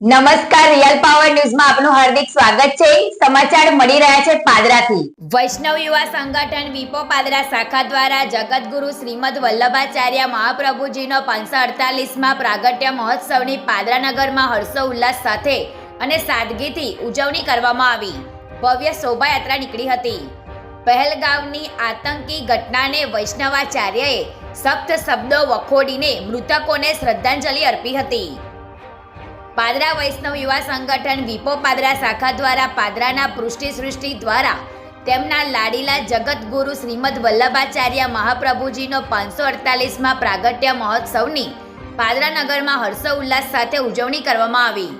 નમસ્કાર real power ન્યૂઝમાં આપનું હાર્દિક સ્વાગત છે. સમાચાર મળી રહ્યા છે પાદરાથી. વૈષ્ણવ યુવા સંગઠન વિપો પાદરા શાખા દ્વારા જગતગુરુ શ્રીમદ વલ્લભાચાર્ય મહાપ્રભુજીનો પાંચસો અડતાલીસમાં પ્રાગટ્ય મહોત્સવની પાદરા નગરમાં હર્ષો ઉલ્લાસ સાથે અને સાદગીથી ઉજવણી કરવામાં આવી. ભવ્ય શોભાયાત્રા નીકળી હતી. પહેલગામની આતંકી ઘટનાને વૈષ્ણવાચાર્યએ સખ્ત શબ્દો વખોડીને મૃતકોને શ્રદ્ધાંજલિ અર્પી હતી. પાદરા વૈષ્ણવ યુવા સંગઠન વિપો પાદરા શાખા દ્વારા પાદરાના પૃષ્ટિ સૃષ્ટિ દ્વારા તેમના લાડીલા જગતગુરુ શ્રીમદ વલ્લભાચાર્ય મહાપ્રભુજીનો પાંચસો અડતાલીસમાં પ્રાગટ્ય મહોત્સવની પાદરા નગરમાં હર્ષો ઉલ્લાસ સાથે ઉજવણી કરવામાં આવી.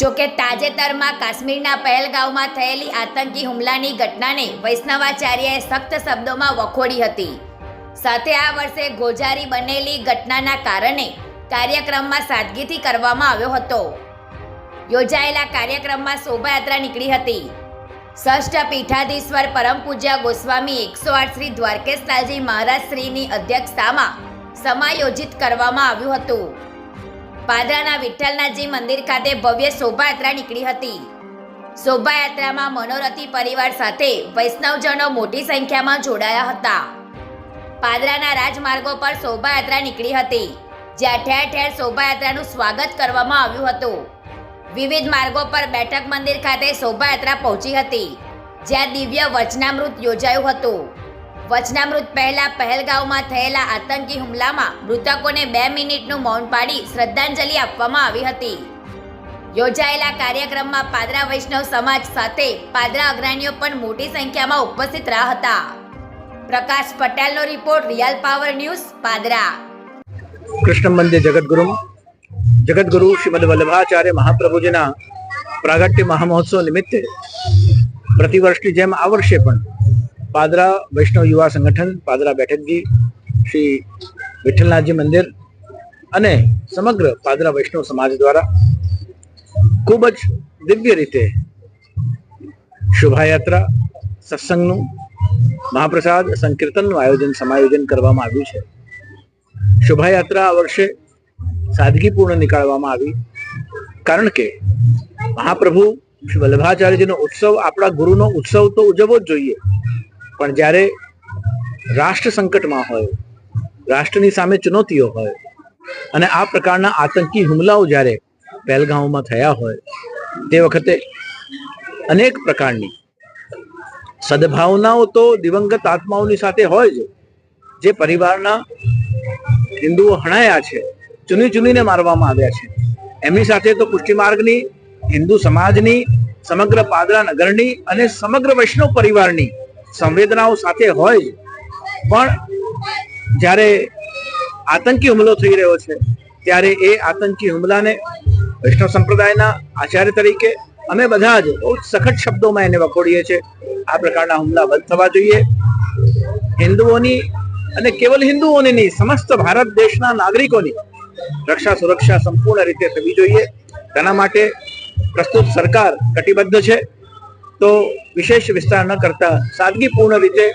જો કે તાજેતરમાં કાશ્મીરના પહેલગાંવમાં થયેલી આતંકી હુમલાની ઘટનાને વૈષ્ણવાચાર્યએ સખ્ત શબ્દોમાં વખોડી હતી. સાથે આ વર્ષે ગોજારી બનેલી ઘટનાના કારણે કાર્યક્રમમાં સાદગીથી કરવામાં આવ્યો હતો. યોજાયેલા કાર્યક્રમમાં શોભાયાત્રા નીકળી હતી. ષષ્ઠ પીઠાધીશ્વર પરમ પૂજ્ય ગોસ્વામી એકસો આઠ શ્રી દ્વારકેશલાલજી મહારાજ શ્રીની અધ્યક્ષતામાં સમાયોજિત કરવામાં આવ્યું હતું. પાદરાના વિઠ્ઠલનાથજી મંદિર ખાતે ભવ્ય શોભાયાત્રા નીકળી હતી. શોભાયાત્રામાં મનોરથી પરિવાર સાથે વૈષ્ણવજનો મોટી સંખ્યામાં જોડાયા હતા. પાદરાના રાજમાર્ગો પર શોભાયાત્રા નીકળી હતી. જ્યાં ઠેર ઠેર શોભાયાત્રાનું સ્વાગત કરવામાં આવ્યું હતું. વિવિધ માર્ગો પર બેઠક મંદિર ખાતે શોભાયાત્રા પહોંચી હતી, જ્યાં દિવ્ય વચનામૃત યોજાયું હતું. વચનામૃત પહેલા પહેલગાંવમાં થયેલા આતંકી હુમલામાં મૃતકોને બે મિનિટનું મૌન પાડી શ્રદ્ધાંજલિ આપવામાં આવી હતી. યોજાયેલા કાર્યક્રમમાં પાદરા વૈષ્ણવ સમાજ સાથે પાદરા અગ્રણીઓ પણ મોટી સંખ્યામાં ઉપસ્થિત રહ્યા હતા. પ્રકાશ પટેલનો report real power news Padra. Krishna મંદિર જગદગુરુ જગદગુરુ શ્રીમદ વલ્લભાચાર્ય મહાપ્રભુજીના પ્રાગટ્ય મહામહોત્સવ નિમિત્તે પ્રતિવર્ષની જેમ આ વર્ષે પણ પાદરા વૈષ્ણવ યુવા સંગઠન, પાદરા બેઠકજી શ્રી વિઠ્ઠલનાથજી મંદિર અને સમગ્ર પાદરા વૈષ્ણવ સમાજ દ્વારા ખૂબ જ દિવ્ય રીતે શોભાયાત્રા, સત્સંગનું, મહાપ્રસાદ, સંકીર્તનનું આયોજન, સમાયોજન કરવામાં આવ્યું છે. શોભાયાત્રા આ વર્ષે સાદગીપૂર્ણ નીકાળવામાં આવી. કારણ કે મહાપ્રભુ શ્રી વલ્લભાચાર્યજીનો ઉત્સવ આપણા ગુરુનો ઉત્સવ તો ઉજવવો જ જોઈએ. પણ જ્યારે રાષ્ટ્ર સંકટમાં હોય, રાષ્ટ્રની સામે ચુનૌતીઓ હોય અને આ પ્રકારના આતંકી હુમલાઓ જ્યારે પહેલગાંવમાં થયા હોય, તે વખતે અનેક પ્રકારની સદભાવનાઓ તો દિવંગત આત્માઓની સાથે હોય જ. જે પરિવારના હિન્દુઓ હણાયા છે, ચૂની ચૂનીને મારવામાં આવ્યા છે. એમની સાથે તો પુષ્ટિમાર્ગની હિન્દુ સમાજની, સમગ્ર પાદરા નગરની અને સમગ્ર વૈષ્ણવ પરિવારની સંવેદનાઓ સાથે હોય. પણ જ્યારે આતંકી હુમલો થઈ રહ્યો છે, ત્યારે એ આતંકી હુમલાને વૈષ્ણવ સંપ્રદાયના આચાર્ય તરીકે અમે બધા જ બહુ સખત શબ્દોમાં એને વખોડીએ છીએ. આ પ્રકારના હુમલા બંધ થવા જોઈએ. હિન્દુઓની અને કેવલ હિન્દુઓની નહીં સમસ્ત ભારત દેશના નાગરિકોની રક્ષા સુરક્ષા સંપૂર્ણ રીતે થવી જોઈએ. તેના માટે પ્રસ્તુત સરકાર કટિબદ્ધ છે. તો વિશેષ વિસ્તાર ન કરતા સાદગીપૂર્ણ રીતે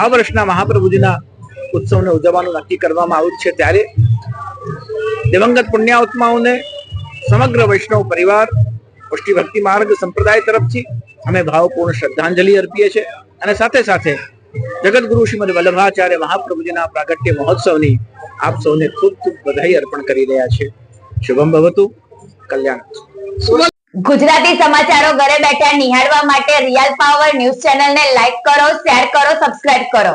આ વર્ષના મહાપ્રભુજીના ઉત્સવને ઉજવવાનું નક્કી કરવામાં આવ્યું છે ત્યારે દિવંગત પુણ્યાત્માઓને સમગ્ર વૈષ્ણવ પરિવાર પુષ્ટિ માર્ગ સંપ્રદાય તરફથી અમે ભાવપૂર્ણ શ્રદ્ધાંજલિ અર્પીએ છીએ. અને સાથે સાથે જગતગુરુ શ્રીમદ વલ્લભાચાર્ય મહાપ્રભુજીના પ્રાગટ્ય મહોત્સવની આપ સૌને ખૂબ ખૂબ બધાઈ અર્પણ કરી રહ્યા છે શુભમ ભવતુ, કલ્યાણ. ગુજરાતી સમાચારો ઘરે બેઠા નિહાળવા માટે રિયલ પાવર ન્યૂઝ ચેનલને લાઈક કરો, શેર કરો, સબસ્ક્રાઇબ કરો.